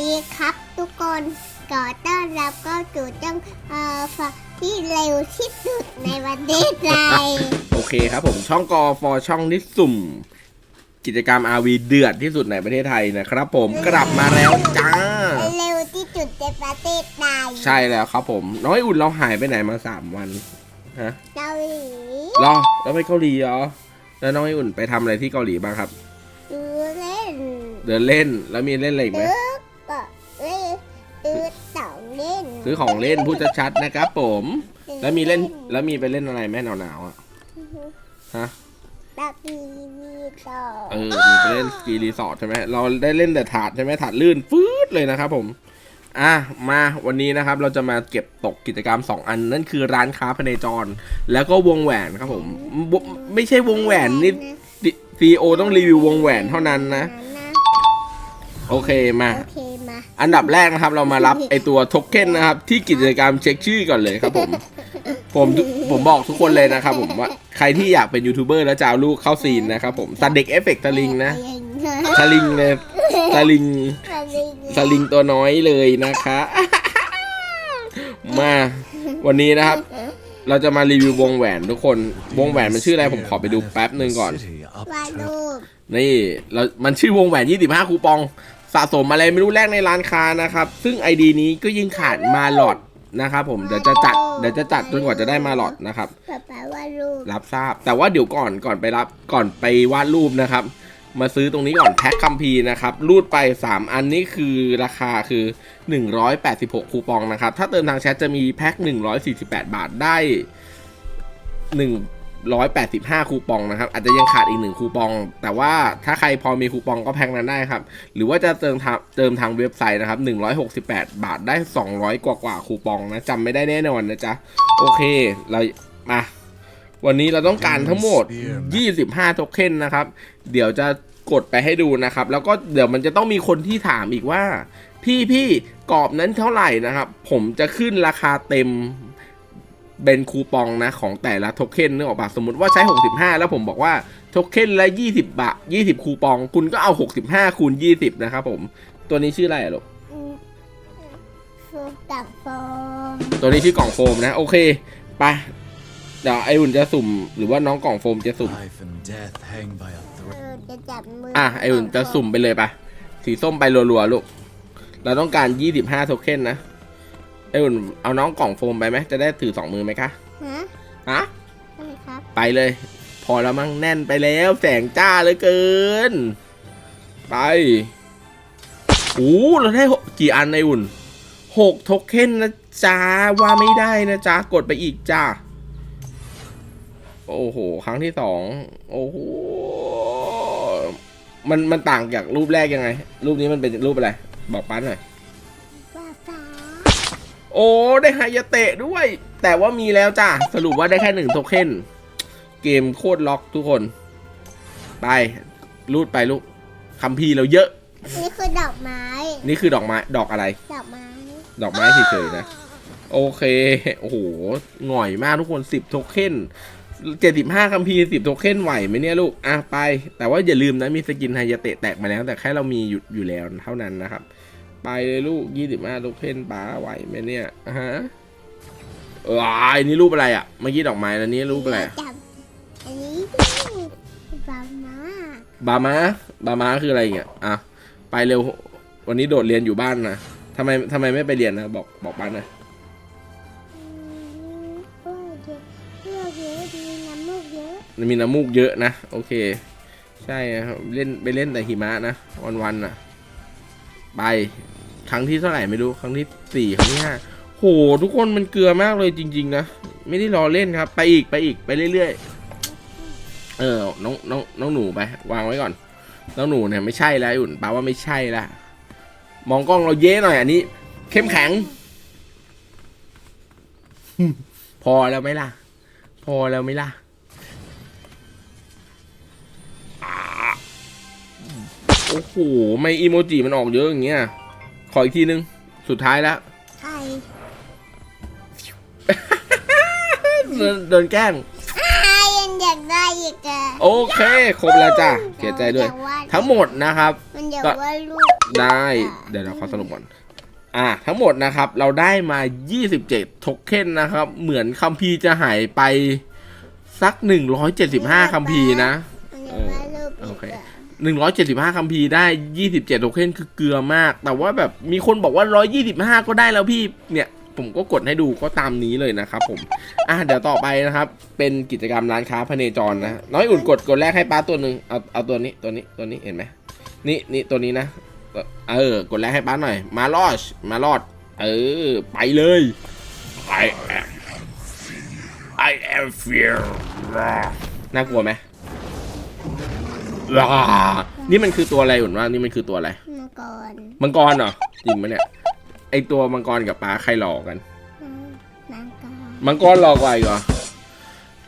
ดีครับทุกคนก่อต้อนรับก็สู่จังเอ่อฝที่เร็วที่สุดในประเทศไทยโอเคครับผมช่องกอฟอช่องที่สุ่ม กิจกรรม RV เดือดที่สุดในประเทศไทยนะครับผมกลับมาแล้วจ้า เร็วที่สุดในประเทศไทยใช่แล้วครับผม น้อยอุ่นเราหายไปไหนมาสามวันฮะเกาหลีรอเราไปเกาหลีเหรอแล้วน้อยอุ่นไปทำอะไรที่เกาหลีบ้างครับ ดูเล่น เดินเล่นแล้วมีเล่นอะไรอีกไหม ซื้อ ซื้อของเล่นพูดชัดๆนะครับผม แล้วมีเล่นแล้วมีไปเล่นอะไรแม่หนาวๆอะฮะตักมีมีต่อเออมีไปเล่นสกีรีสอร์ทใช่ไหมเราได้เล่นแต่ถาดใช่ไหมถาดลื่นฟืดเลยนะครับผมอะมาวันนี้นะครับเราจะมาเก็บตกกิจกรรม 2 อันนั่นคือร้านค้าพเนจร แล้วก็วงแหวนครับผมบไม่ใช่วงแหวนนี่ซีโอต้องรีวิววงแหวนเท่านั้นนะ โอเคมา โอเคมาอันดับแรกนะครับเรามารับไอตัวโทเค็นนะครับ ที่กิจกรรมเช็คชื่อก่อนเลยครับผม ผมผมบอกทุกคนเลยนะครับผมว่าใครที่อยากเป็นยูทูบเบอร์แล้วจะเอาลูกเข้าซีนนะครับผมสัตว์เด็กเอฟเฟกต์สลิงนะสลิงเลยสลิงสลิงสลิงตัวน้อยเลยนะคะ มาวันนี้นะครับ เราจะมารีวิววงแหวนทุกคน วงแหวนมันชื่ออะไรผมขอไปดูแป๊บหนึ่งก่อนวาดรูปนี่เรามันชื่อวงแหวน 25 คูปอง สะสมอะไรไม่รู้แรกในร้านค้านะครับ ซึ่ง ID นี้ก็ยิ่งขาดมาหลอดนะครับผมเดี๋ยวจะจัดเดี๋ยวจะจัดจนกว่าจะได้มาหลอดนะครับ ป๊าป๊าวาดรูปรับทราบแต่ว่าเดี๋ยวก่อนก่อนไปรับก่อนไปวาดรูปนะครับ มาซื้อตรงนี้ก่อนแพ็คคัมภีร์นะครับ รูดไป 3 อันนี้คือราคาคือ 186 คูปองนะครับ ถ้าเติมทางแชทจะมีแพ็ค148 บาทได้ 185 คูปองนะครับ อาจจะยังขาดอีก1คูปอง แต่ว่าถ้าใครพอมีคูปองก็แพ็คนั้นได้ครับ หรือว่าจะเติมทางเติมทางเว็บไซต์นะครับ 168 บาทได้ 200 กว่ากว่าคูปองนะจำไม่ได้แน่นอนนะจ๊ะ โอเค เรามาวันนี้เราต้องการทั้งหมด 25 โทเค็นนะครับ เดี๋ยวจะกดไปให้ดูนะครับ แล้วก็เดี๋ยวมันจะต้องมีคนที่ถามอีกว่า พี่พี่กรอบนั้นเท่าไหร่นะครับ ผมจะขึ้นราคาเต็ม เป็นคูปองนะของแต่ละโทเค็นนึกออกปะสมมติว่าใช้ 65 แล้วผมบอกว่าโทเค็นละ20 บาท 20 คูปอง คุณก็เอา 65 คูณ 20 นะครับผม ตัวนี้ชื่ออะไรอะลูกอืมโฟมตักโฟม ตัวนี้ชื่อกล่องโฟมนะ โอเคไปเดี๋ยวไออุ่นจะสุ่ม หรือว่าน้องกล่องโฟมจะสุ่ม Life and death hang by a เอ thread. อจะจับมืออะอะไออุ่นจะสุ่มไปเลยปะสีส้มไปรัวๆลูก เราต้องการ 25 โทเค็นนะ ไออุ่นเอาน้องกล่องโฟมไปไหมจะได้ถือสองมือไหมคะฮะฮะอะไรครับไปเลย พอแล้วมั้งแน่นไปแล้วแสงจ้าเหลือเกิน ไปโอ้เราได้หกกี่อันในอุ่นหกโทเค็นนะจ้าว่าไม่ได้นะจ้ากดไปอีกจ้าโอ้โห ครั้งที่สองโอ้โหมันมันต่างจากรูปแรกยังไง รูปนี้มันเป็นรูปอะไร บอกป้าหน่อยฟ้าฟ้า โอ้ได้ฮายาเตะด้วย แต่ว่ามีแล้วจ้าสรุปว่าได้แค่หนึ่งโทเค็นเกมโคตรล็อกทุกคน ไป รูดไปลูกคัมภีร์เราเยอะ นี่คือดอกไม้ นี่คือดอกไม้ ดอกอะไร ดอกไม้ ดอกไม้เฉยๆนะ โอเค โอ้โหหง่อยมากทุกคนสิบโทเค็นเจ็ดสิบห้าคัมภีร์สิบโทเค็นไหวไหมเนี่ยลูก อะไป แต่ว่าอย่าลืมนะมีสกินไฮยาเตะแตกมาแล้ว แต่แค่เรามีอยู่อยู่แล้วเท่านั้นนะครับ ไปเลยลูกยี่สิบห้าโทเค็นป้าไหวไหมเนี่ยอะฮะเอออันนี้รูปอะไรอะเมื่อกี้ดอกไม้แล้วนี้รูปอะไรจับอันนี้บามาบามาบามาคืออะไรเงี้ยอะไปเร็ววันนี้โดดเรียนอยู่บ้านนะทำไมทำไมไม่ไปเรียนนะบอกบอกบ้านนะอืมโอ้ยเยอะเยอะเยอะดีน้ำมูกเยอะมันมีน้ำมูกเยอะนะโอเค ใช่ครับเล่นไปเล่นแต่หิมะนะวันวันๆน่ะ ไป ครั้งที่เท่าไหร่ไม่รู้ครั้งที่สี่ครั้งที่ห้าโหทุกคนมันเกลือมากเลยจริง ๆ นะ ไม่ได้รอเล่นครับ ไปอีกไปอีกไปเรื่อยๆ เออน้องน้องน้องหนูไป วางไว้ก่อน น้องหนูเนี่ยไม่ใช่แล้วอุ่นป้าว่าไม่ใช่ละมองกล้องเราเย้หน่อยอันนี้ เข้มแข็ง พอแล้วไหมล่ะ พอแล้วไหมล่ะโอ้โห ไม่อีโมจิมันออกเยอะอย่างเงี้ย ขออีกทีนึง สุดท้ายแล้วใครโดนโดนแกล้งอ่ายังอยากได้อีกอะโอเค ครบแล้วจ้ะเสียใจด้วยมันอากาทั้งหมดนะครับ มันอยากก็ว่าลูกได้เดี๋ยวเราขอสรุปก่อน อ่า ทั้งหมดนะครับ เราได้มา 27โทเค็นนะครับ เหมือนคัมภีร์จะหายไปสัก 175คัมภีร์นะอันนี้ว่ารูปโอเคดีกว่า 175คัมภีร์ได้ 27 โทเค็นคือเกลือมาก แต่ว่าแบบมีคนบอกว่า 125 ก็ได้แล้วพี่ เนี่ย ผมก็กดให้ดูก็ตามนี้เลยนะครับผม อะเดี๋ยวต่อไปนะครับ เป็นกิจกรรมร้านค้าพเนจรนะ น้อยอุ่นกดกดแรกให้ป้าตัวหนึ่งเอาเอาตัวนี้ตัวนี้ตัวนี้เห็นไหมนี่นี่ตัวนี้นะ เออกดแรกให้ป้าหน่อย มาลอดมาลอด เออ ไปเลย I am I am fear น่ากลัวไหม ว้านี่มันคือตัวอะไรอุ่นว่านี่มันคือตัวอะไรมาก่อนมังกรเหรอจริงไหมเนี่ย ไอตัวมังกรกับปลาใครหลอกกันอืมมังกรมังกรหลอกกว่าอีกเหรอ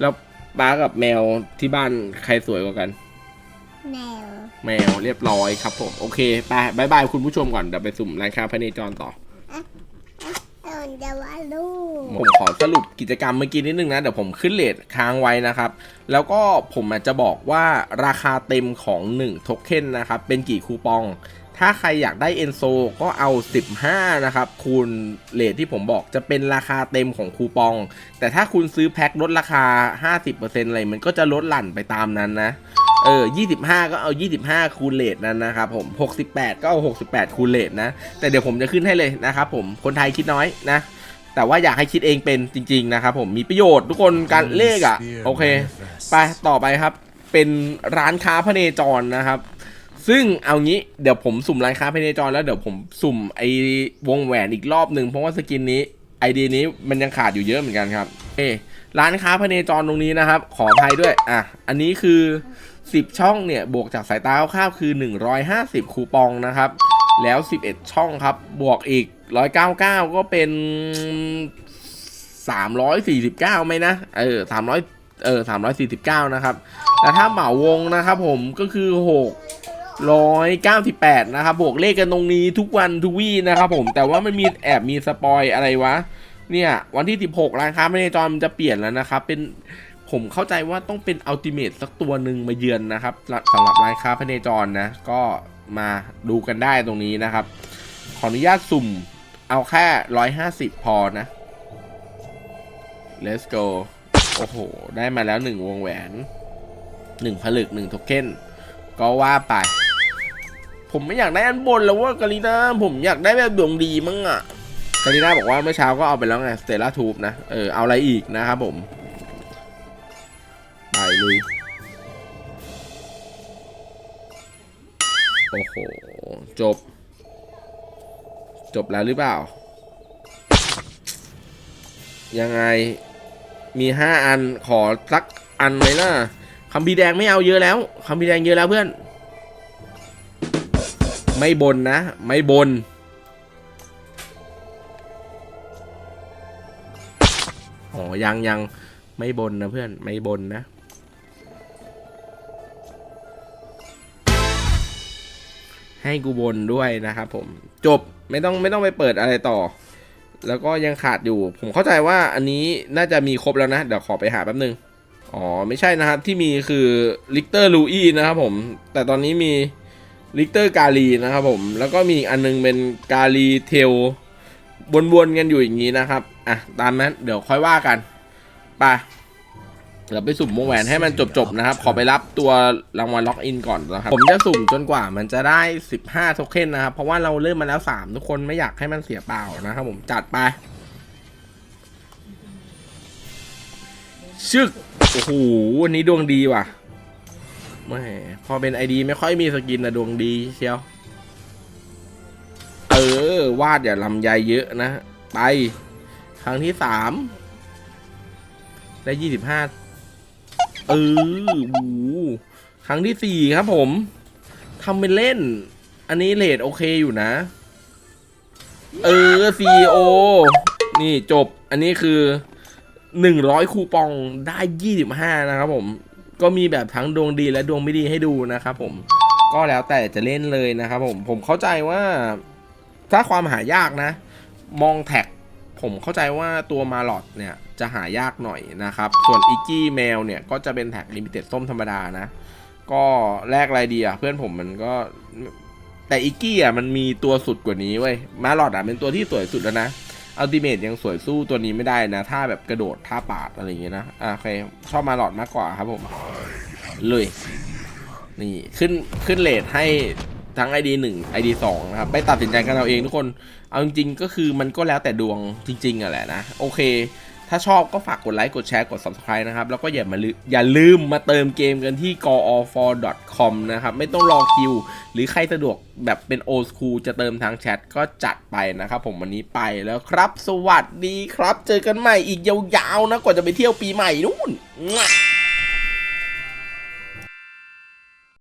แล้วปลากับแมวที่บ้านใครสวยกว่ากัน แมวแมวเรียบร้อยครับผม โอเค ไปบายบายคุณผู้ชมก่อน เดี๋ยวไปสุ่มร้านค้าพระเนจรต่อเออจะว่าลูกผมขอสรุปกิจกรรมเมื่อกี้นิดนึงนะ เดี๋ยวผมขึ้นเลทค้างไว้นะครับ แล้วก็ผมอาจจะบอกว่าราคาเต็มของ1โทเค็นนะครับ เป็นกี่คูปอง ถ้าใครอยากได้เอนโซก็เอา 15 นะครับ คูณเลทที่ผมบอกจะเป็นราคาเต็มของคูปอง แต่ถ้าคุณซื้อแพ็คลดราคา 50%อะไรมันก็จะลดหลั่นไปตามนั้นนะ เออ 25 ก็เอา 25 คูณเลทนั้นนะครับผม 68 ก็เอา 68 คูณเลทนะ แต่เดี๋ยวผมจะขึ้นให้เลยนะครับผม คนไทยคิดน้อยนะ แต่ว่าอยากให้คิดเองเป็นจริง ๆ นะครับผม มีประโยชน์ทุกคนการเลขอะ โอเค ไปต่อไปครับ เป็นร้านค้าพเนจรนะครับ ซึ่งเอางี้เดี๋ยวผมสุ่มร้านค้าพเนจรแล้วเดี๋ยวผมสุ่มไอ้วงแหวนอีกรอบหนึ่งเพราะว่าสกินนี้ไอเดียนี้มันยังขาดอยู่เยอะเหมือนกันครับ เอร้านค้าพเนจรตรงนี้นะครับ ขออภัยด้วย อะ อันนี้คือ 10 ช่องเนี่ยบวกจากสายตาคร่าวๆคือ 150 คูปองนะครับ แล้ว 11 ช่องครับบวกอีก 199 ก็เป็น 349ไหมนะเออ300เออ349 นะครับแต่ถ้าเหมาวงนะครับผมก็คือ698 นะครับ บวกเลขกันตรงนี้ทุกวันทุกวี่นะครับผม แต่ว่ามันมีแอบมีสปอยอะไรวะ เนี่ย วันที่ 16 ร้านค้าไม่ในจอมันจะเปลี่ยนแล้วนะครับ เป็น ผมเข้าใจว่าต้องเป็นอัลติเม e สักตัวหนึ่งมาเยือนนะครับสำหรับร้านค้าพเนจรนะ ก็มาดูกันได้ตรงนี้นะครับ ขออนุญาตสุ่มเอาแค่ 150 พอนะ let's go โอ้โห ได้มาแล้วหนึ่งวงแหวนหนึ่งผลึกหนึ่งโทเค็นก็ว่าไป ผมไม่อยากได้อันบนแล้วว่ากาลิน่าผมอยากได้แบบดวงดีมั้งอะกาลิน่าบอกว่าเมื่อเช้าก็เอาไปแล้วไงสเตล่าทูบนะ เออ เอาอะไรอีกนะครับผม ไปลุย โอ้โห จบ จบแล้วหรือเปล่า ยังไง มีห้าอันขอสักอันไหมล่ะคำพีแดงไม่เอาเยอะแล้วคำพีแดงเยอะแล้วเพื่อน ไม่บนนะ ไม่บนอ๋อยังยังไม่บนนะเพื่อน ไม่บนนะ ให้กูบนด้วยนะครับผมจบไม่ต้องไม่ต้องไปเปิดอะไรต่อ แล้วก็ยังขาดอยู่ ผมเข้าใจว่าอันนี้น่าจะมีครบแล้วนะ เดี๋ยวขอไปหาแป๊บนึง อ๋อ ไม่ใช่นะครับ ที่มีคือลิกเตอร์ลูอี้นะครับผมแต่ตอนนี้มีลิกเตอร์กาลีนะครับผมแล้วก็มีอีกอันนึงเป็นกาลีเทลวนๆกันอยู่อย่างนี้นะครับ อะ ตามนั้น เดี๋ยวค่อยว่ากัน ไป เดี๋ยวไปสุ่มวงแหวนให้มันจบๆนะครับ ขอไปรับตัวรางวัลล็อกอินก่อนนะครับ ผมจะสุ่มจนกว่ามันจะได้ 15โทเค็นนะครับ เพราะว่าเราเริ่มมาแล้ว 3 ทุกคนไม่อยากให้มันเสียเปล่านะครับผมจัดไป ชึก โอ้โหวันนี้ดวงดีว่ะแม่พอเป็นไอดีไม่ค่อยมีสกินนะดวงดีเชียว เออ วาดอย่าลำไยเยอะนะ ไป ครั้งที่สามได้ยี่สิบห้า เออโอ้โหครั้งที่สี่ครับผมทำเป็นเล่น อันนี้เลทโอเคอยู่นะ เออ CEO นี่จบ อันนี้คือหนึ่งร้อยคูปองได้ยี่สิบห้านะครับผม ก็มีแบบทั้งดวงดีและดวงไม่ดีให้ดูนะครับผม ก็แล้วแต่จะเล่นเลยนะครับผม ผมเข้าใจว่า ถ้าความหายากนะ มองแท็ก ผมเข้าใจว่าตัวมาลอดเนี่ย จะหายากหน่อยนะครับ ส่วนอิกกี้แมวเนี่ย ก็จะเป็นแท็กลิมิเต็ดส้มธรรมดานะ ก็แลกอะไรดีอะเพื่อนผมมันก็ แต่อิกกี้อะมันมีตัวสุดกว่านี้เว้ยมาหลอดอะเป็นตัวที่สวยสุดแล้วนะอัลติเมทยังสวยสู้ตัวนี้ไม่ได้นะ ถ้าแบบกระโดดท่าปาดอะไรอย่างเงี้ยนะอะโอเคชอบมาหลอดมากกว่าครับผมเลยนี่ขึ้นขึ้นเลทให้ทั้ง ID 1 ID 2นะครับ ไปตัดสินใจกันเอาเองทุกคน เอาจริงๆ ก็คือมันก็แล้วแต่ดวงจริงๆอะแหละนะ โอเค ถ้าชอบก็ฝากกดไลค์ กดแชร์ กด subscribe นะครับ แล้วก็อย่ามาลือย่าลืมมาเติมเกมกันที่ g o f o r c o m นะครับ ไม่ต้องรอคิว หรือใครสะดวกแบบเป็น old school จะเติมทางแชทก็จัดไปนะครับ ผมวันนี้ไปแล้วครับ สวัสดีครับ เจอกันใหม่อีกยาวๆนะ กว่าจะไปเที่ยวปีใหม่นู่น